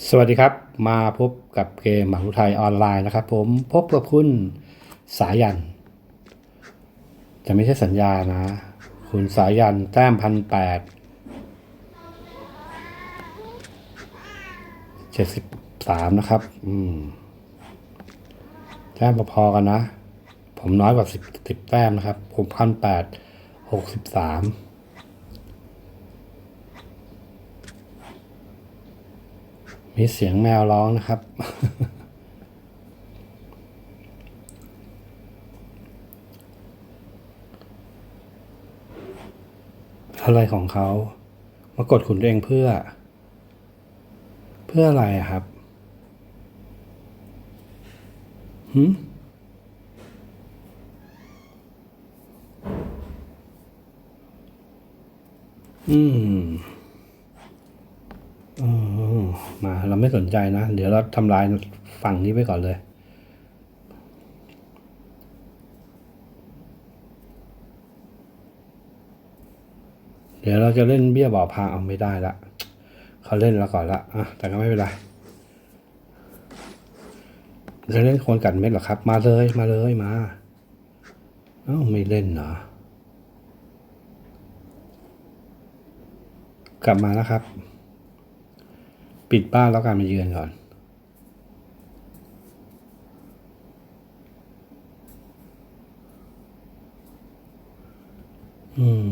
สวัสดีครับ มาพบกับเกมหมาวิทยาลัยออนไลน์นะครับ ผมพบกับคุณสายัน จะไม่ใช่สัญญานะ คุณสายันแต้มพันแปดเจ็ดสิบสามนะครับ อืมแต้มพอๆกันนะ ผมน้อยกว่าสิบสิบแต้มนะครับ ผมพันแปดหกสิบสาม มีเสียงแมวร้องนะครับ อะไรของเขา มากดขุนตัวเองเพื่อ เพื่ออะไรครับหืมอืม มา เราไม่สนใจนะ เดี๋ยวเราทำลายฝั่งนี้ไปก่อนเลย เดี๋ยวเราจะเล่นเบี้ยบ่อพาเอาไม่ได้ละเขาเล่นแล้วก่อนละอะแต่ก็ไม่เป็นไรจะเล่นคนกัดเม็ดหรอครับ มาเลยมาเลยมาเอ้าไม่เล่นเหรอกลับมาแล้วครับ ปิดบ้านแล้วการมาเยือนก่อน อืม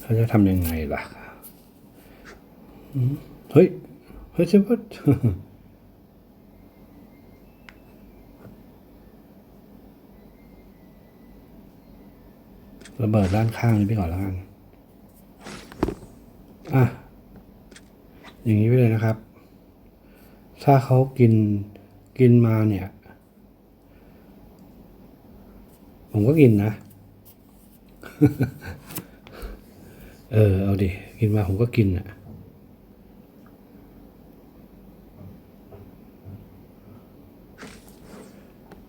เขาจะทำยังไงล่ะเฮ้ย เฮ้ยเชฟระเบิดด้านข้างนี้ไปก่อนแล้วกัน อะ อย่างนี้ไปเลยนะครับ ถ้าเขากินกินมาเนี่ย ผมก็กินนะ เออ เอาดิ กินมาผมก็กินอะ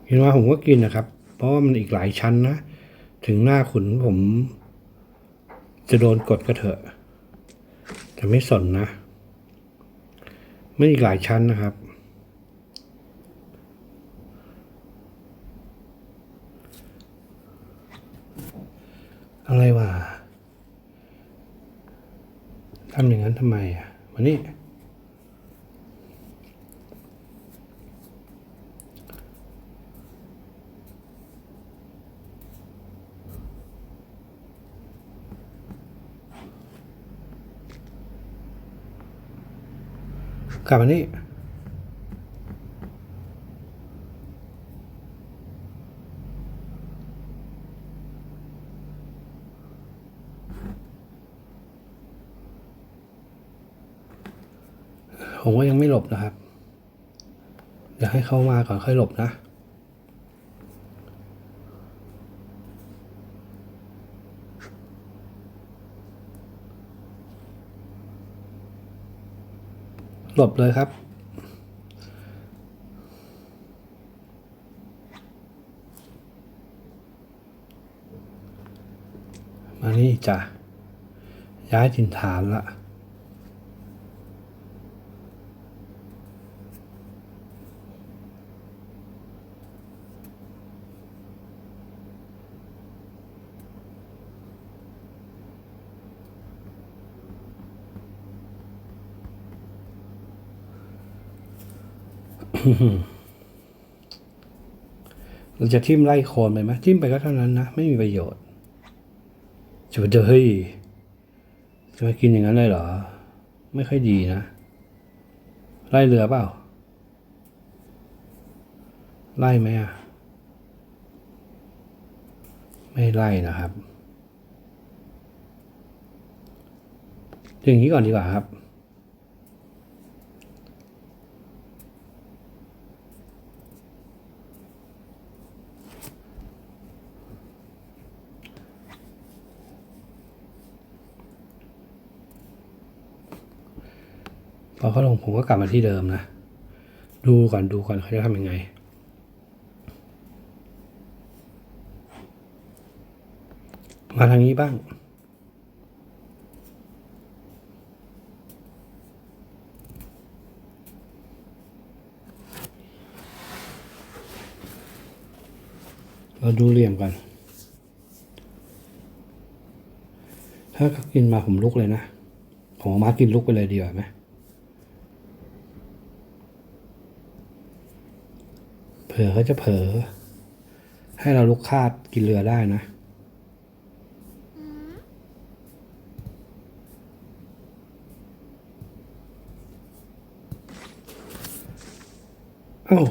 กินมาผมก็กินนะครับ เพราะว่ามันอีกหลายชั้นนะ ถึงหน้าขุนผม จะโดนกดก็เถอะ แต่ไม่สนนะ ไม่อีกหลายชั้นนะครับ อะไรวะทำอย่างนั้นทำไมอะวันนี้ กลับมานี่ผมก็ยังไม่หลบนะครับ เดี๋ยวให้เขามาก่อนค่อยหลบนะ หลบเลยครับ มานี่จ้ะย้ายถิ่นฐานละ เราจะทิ่มไล่โคนไปไหมทิ่มไปก็เท่านั้นนะ ไม่มีประโยชน์จะไปเจอเฮ้ยจะมากินอย่างนั้นเลยเหรอ ไม่ค่อยดีนะ ไล่เรือเปล่า ไล่ไหมอะ ไม่ไล่นะครับ อย่างนี้ก่อนดีกว่าครับ พอเขาลงผมก็กลับมาที่เดิมนะ ดูก่อนดูก่อนเขาจะทำยังไง มาทางนี้บ้าง เราดูเหลี่ยมกันถ้ากินมาผมลุกเลยนะ ผมมากินลุกไปเลยดีกว่าไหม เผื่อเขาจะเผลอให้เราลุกคาดกินเรือได้นะ เอ้า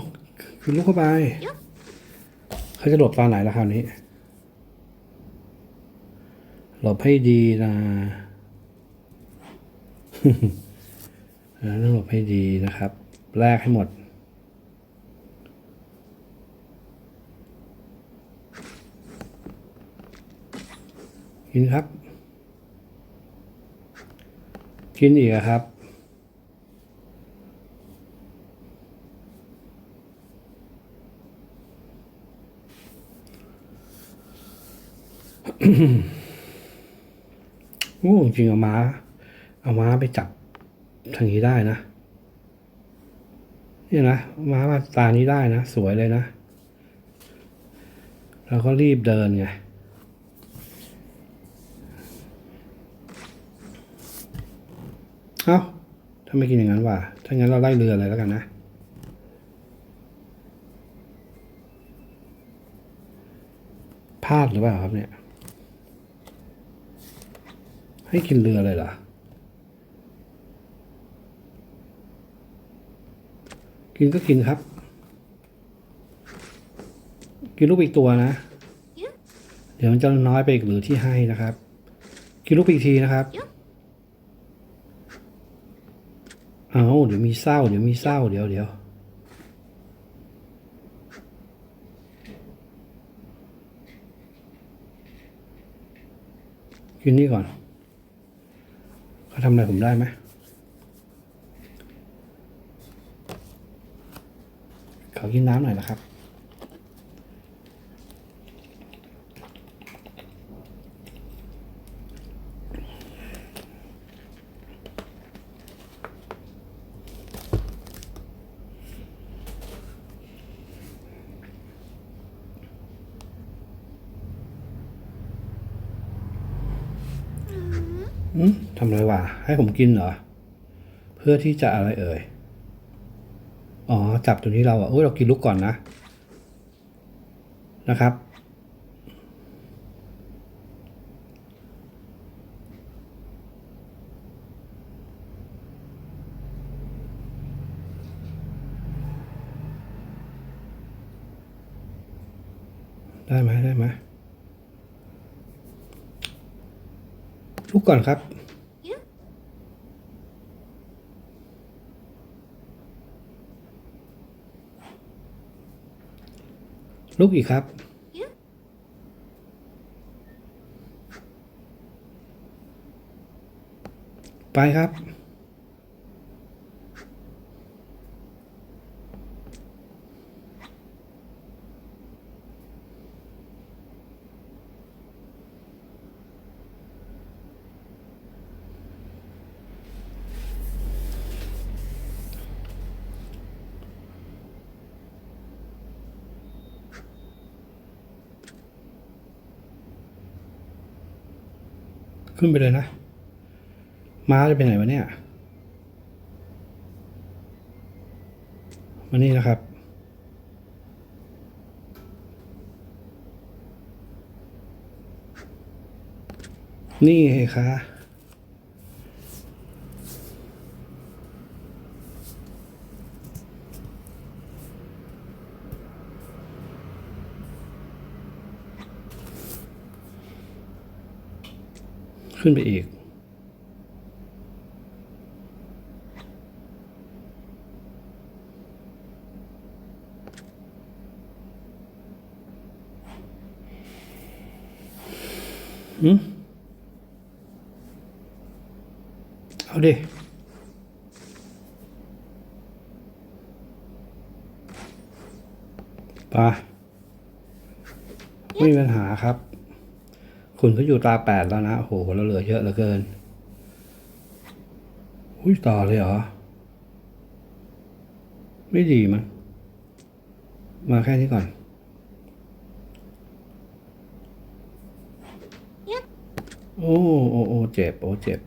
คือลุกเข้าไป เขาจะหลบตอนไหนล่ะคราวนี้ หลบให้ดีนะนะต้องหลบให้ดีนะครับ แลกให้หมด กินครับ กินอีกครับ โอ้จริงเอาม้า เอาม้าไปจับทางนี้ได้นะนี่นะม้ามาตานี้ได้นะ สวยเลยนะ เราก็รีบเดินไง เอ้าถ้าไม่กินอย่างนั้นว่ะถ้างั้นเราไล่เรือเลยแล้วกันนะ พลาดหรือเปล่าครับเนี่ย ให้กินเรือเลยเหรอ กินก็กินครับ กินลูกอีกตัวนะ เดี๋ยวมันจะน้อยไปอีกหรือที่ให้นะครับ กินลูกอีกทีนะครับ เอาเดี๋ยวมีเศร้า เดี๋ยวมีเศร้า เดี๋ยวเดี๋ยวกินนี่ก่อน เขาทำอะไรผมได้ไหมขอกินน้ำหน่อยนะครับ อืมทำไรวะให้ผมกินเหรอ เพื่อที่จะอะไรเอ่ย อ๋อ จับตัวนี้เราอะเอ้ยเรากินลูกก่อนนะ นะครับ ได้ไหมได้ไหมลูกก่อนครับ ลุกอีกครับ ไปครับ ขึ้นไปเลยนะ ม้าจะไปไหนวะเนี่ย มานี่นะครับ นี่ไงคะ ขึ้นไปอีกอืมเอาดิไปไม่มีปัญหาครับ คุณก็อยู่ตาแปดแล้วนะโหเราเหลือเยอะเหลือเกินอุ้ยต่อเลยเหรอ ไม่ดีมั้งมาแค่นี้ก่อนโอ้โอ้โอ้เจ็บ โอ้เจ็บ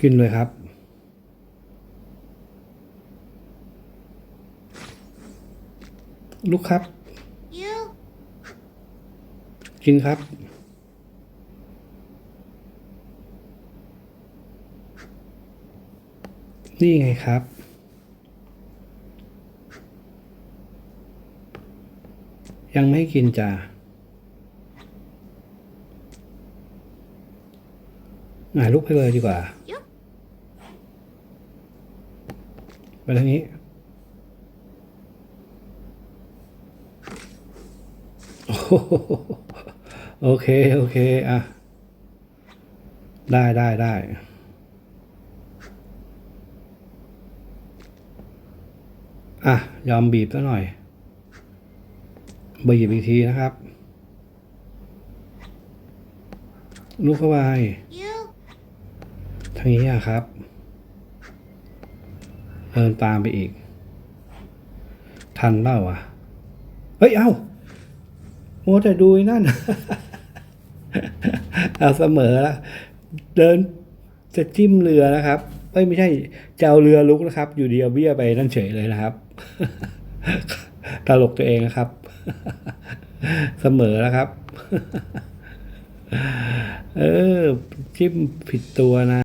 กินเลยครับ ลูกครับ You กินครับ นี่ไงครับ ยังไม่กินจ้าหงายลุกไปเลยดีกว่า Yup ไปทางนี้ โอเค โอเค อะ ได้ได้ได้อะ ยอมบีบซะหน่อย บีบอีกทีนะครับ ลูกเข้าไปทางนี้อะครับ เดินตามไปอีก ทันเปล่าอะ เฮ้ย เอ้า โมแต่ดูนั่นเอาเสมอละเดินจะจิ้มเรือนะครับเอ้ยไม่ใช่จะเอาเรือลุกนะครับ อยู่ดีเอาเบี้ยไปนั่นเฉยเลยนะครับ ตลกตัวเองนะครับ เสมอแล้วครับ เออจิ้มผิดตัวนะ